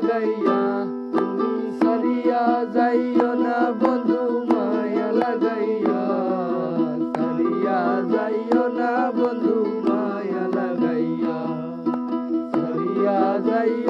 লাগাইয়া, তুমি যাইও না বন্ধু, মায়া লাগাইয়া। সারিয়া যাইও না বন্ধু, মায়া লাগাইয়া। সারিয়া যাইও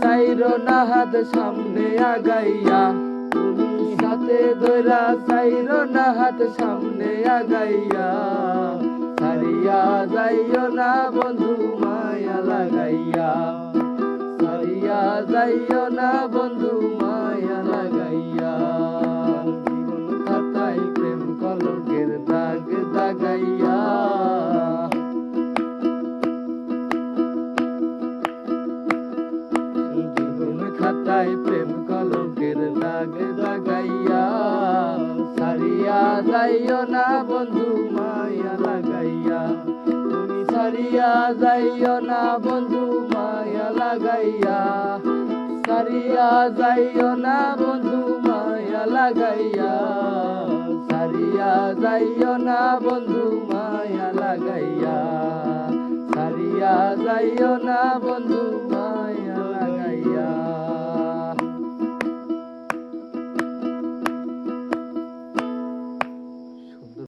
সাইর না হাত সামনে আগাইয়া, তুমি সাথে ধরা সাইর না হাত সামনে আগাইয়া সারিয়া যাইও না বন্ধু মায়া লাগাইয়া সারিয়া যাইও না বন্ধু খাতায় প্রেম কলঙ্কের দাগ দাগাইয়া সারিয়া যাইও না বন্ধু, মায়া লাগাইয়া। তুমি সারিয়া যাইও না বন্ধু, মায়া লাগাইয়া। সারিয়া যাইও না বন্ধু, মায়া লাগাইয়া। সারিয়া যাইও না বন্ধু, মায়া লাগাইয়া। সারিয়া যাইও না